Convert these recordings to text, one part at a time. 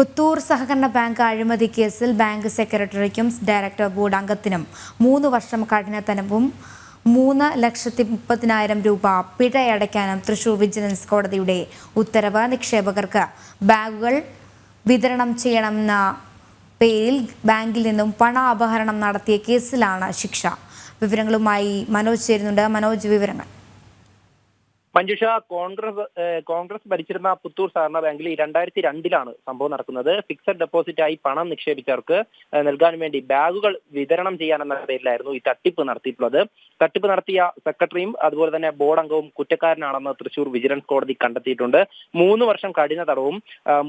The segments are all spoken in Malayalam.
പുത്തൂർ സഹകരണ ബാങ്ക് അഴിമതി കേസിൽ ബാങ്ക് സെക്രട്ടറിക്കും ഡയറക്ടർ ബോർഡ് അംഗത്തിനും മൂന്ന് വർഷം കഠിനതനവും മൂന്ന് ലക്ഷത്തി മുപ്പതിനായിരം രൂപ പിഴയടയ്ക്കാനും തൃശൂർ വിജിലൻസ് കോടതിയുടെ ഉത്തരവ് നിക്ഷേപകർക്ക്. ബാഗുകൾ വിതരണം ചെയ്യണമെന്ന പേരിൽ ബാങ്കിൽ നിന്നും പണ അപഹരണം നടത്തിയ കേസിലാണ് ശിക്ഷ. വിവരങ്ങളുമായി മനോജ് ചേരുന്നുണ്ട്. മനോജ് വിവരങ്ങൾ. മഞ്ജുഷ കോൺഗ്രസ് കോൺഗ്രസ് ഭരിച്ചിരുന്ന പുത്തൂർ സഹകരണ ബാങ്കിൽ രണ്ടായിരത്തി രണ്ടിലാണ് സംഭവം നടക്കുന്നത്. ഫിക്സഡ് ഡെപ്പോസിറ്റ് ആയി പണം നിക്ഷേപിച്ചവർക്ക് നൽകാൻ വേണ്ടി ബാഗുകൾ വിതരണം ചെയ്യാനെന്ന പേരിലായിരുന്നു ഈ തട്ടിപ്പ് നടത്തിയിട്ടുള്ളത്. തട്ടിപ്പ് നടത്തിയ സെക്രട്ടറിയും അതുപോലെ തന്നെ ബോർഡ് അംഗവും കുറ്റക്കാരനാണെന്ന് തൃശൂർ വിജിലൻസ് കോടതി കണ്ടെത്തിയിട്ടുണ്ട്. മൂന്ന് വർഷം കഠിന തടവും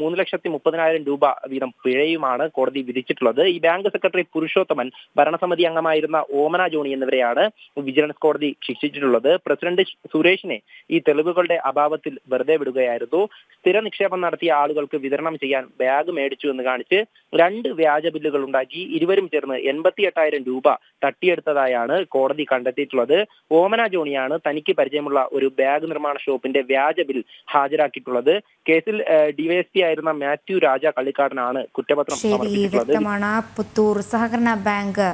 മൂന്ന് ലക്ഷത്തി മുപ്പതിനായിരം രൂപ വീതം പിഴയുമാണ് കോടതി വിധിച്ചിട്ടുള്ളത്. ഈ ബാങ്ക് സെക്രട്ടറി പുരുഷോത്തമൻ ഭരണസമിതി അംഗമായിരുന്ന ഓമന ജോണി എന്നിവരെയാണ് വിജിലൻസ് കോടതി ശിക്ഷിച്ചിട്ടുള്ളത്. പ്രസിഡന്റ് സുരേഷിനെ ഈ തെളിവുകളുടെ അഭാവത്തിൽ വെറുതെ വിടുകയായിരുന്നു. സ്ഥിര നിക്ഷേപം നടത്തിയ ആളുകൾക്ക് വിതരണം ചെയ്യാൻ ബാഗ് മേടിച്ചു എന്ന് കാണിച്ച് രണ്ട് വ്യാജ ബില്ലുകൾ ഉണ്ടാക്കി. ഇരുവരും ചേർന്ന് എൺപത്തി എട്ടായിരം രൂപ തട്ടിയെടുത്തതായാണ് കോടതി കണ്ടെത്തിയിട്ടുള്ളത്. ഓമന ജോണിയാണ് തനിക്ക് പരിചയമുള്ള ഒരു ബാഗ് നിർമ്മാണ ഷോപ്പിന്റെ വ്യാജ ബിൽ ഹാജരാക്കിയിട്ടുള്ളത്. കേസിൽ ഡിവൈഎസ്പി ആയിരുന്ന മാത്യു രാജ കള്ളിക്കാടനാണ് കുറ്റപത്രം സമർപ്പിച്ചിട്ടുള്ളത്. പുത്തൂർ സഹകരണ ബാങ്ക്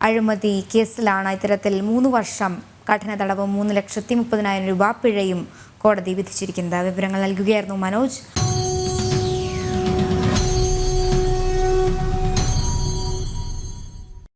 അഴിമതി കേസിലാണ് ഇത്തരത്തിൽ മൂന്ന് വർഷം കഠിന തടവും മൂന്ന് ലക്ഷത്തി മുപ്പതിനായിരം രൂപ പിഴയും കോടതി വിധിച്ചിരിക്കുന്നത്. വിവരങ്ങൾ നൽകുകയായിരുന്നു മനോജ്.